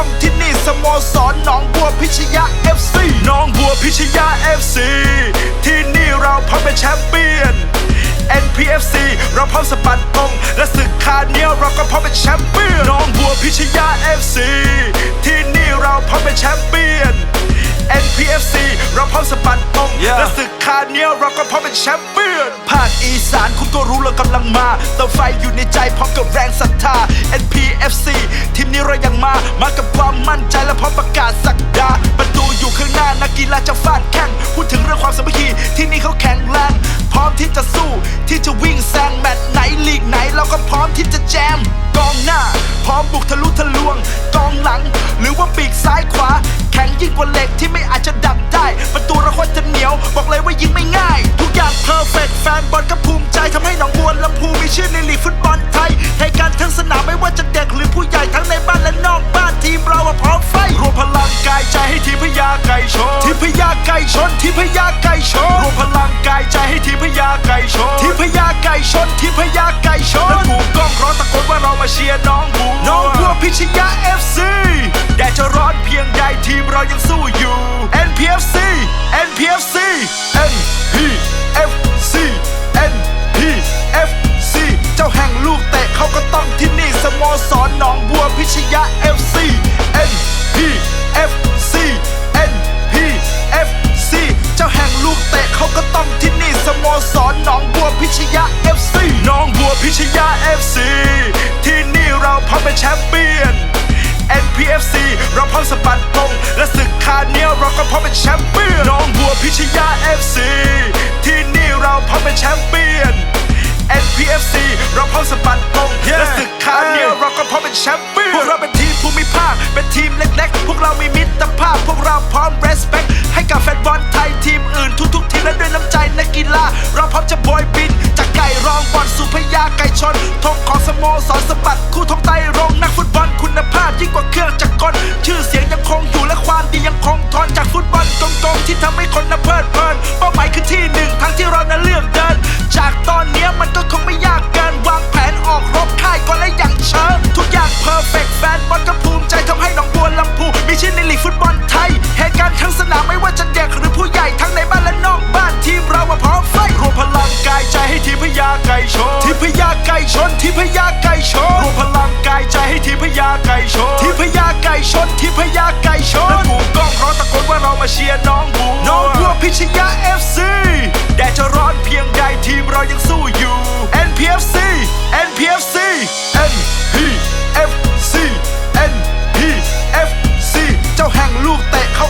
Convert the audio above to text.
้องที่นี่สโมสรหนองบัวพิชยา FC หนองบัวพิชยา FC ที่นี่เราพร้อมเป็นแชมป์เปี้ยน NPFC เราพร้อมสะบัดตรงและสึกคาเนียเราก็พร้อมเป็นแชมป์เปี้ยนหนองบัวพิชยา FC ที่นี่เราพร้อมเป็นแชมป์เปี้ยน NPFC เราพร้อมสะบัดตรงและสึกคาเนียเราก็พร้อมเป็นแชมป์เปี้ยนภาคอีสานคุณก็รู้เรากำลังมาเตาไฟอยู่ในใจพร้อมกับแรงศรัทธา NPFC เรายังมา มากับความมั่นใจและพร้อมประกาศสักดา ประตูอยู่ข้างหน้านักกีฬาจะฟาดแข่งพูดถึงเรื่องความสามัคคีที่นี่เขาแข็งแรงพร้อมที่จะสู้ที่จะวิ่งแซงแมตช์ไหนลีกไหนเราก็พร้อมที่จะแจมกองหน้า พร้อมบุกทะลุทะลวงกองหลัง หรือว่าปีกซ้ายขวา แข็งยิ่งกว่าเหล็กที่ไม่อาจจะดับได้ ประตูเราโคตรจะเหนียว บอกเลยว่ายิงไม่ง่าย ทุกอย่างเพอร์เฟกแฟนบอลก็ ทำให้หนองบัวลำพูมีชื่อในลีกฟุตบอลไทยให้การทั้งสนามไม่ว่าจะเด็กหรือผู้ใหญ่ทั้งในบ้านและนอกบ้านทีมเรา ที่นี่เราพร้อมเป็นแชมเปี้ยน NPFC เราพร้อมสะบัดองและศึกคาเนียเราก็พร้อมเป็นแชมเปี้ยนน้องบัวพิชยา FC ที่นี่เราพร้อมเป็นแชมเปี้ยน NPFC เราพร้อมสะบัด ตรงๆ ที่ทำให้คนน่ะเพลิดเพลินเป้าหมายคือที่หนึ่งทั้งที่เรานั้นเลือกเดิน จากตอนเนี้ยมันก็คงไม่ยากเกินวางแผนออกรบค่ายก่อนและอย่างเชิญทุกอย่างเพอร์เฟกแฟนบอลก็ภู She got FC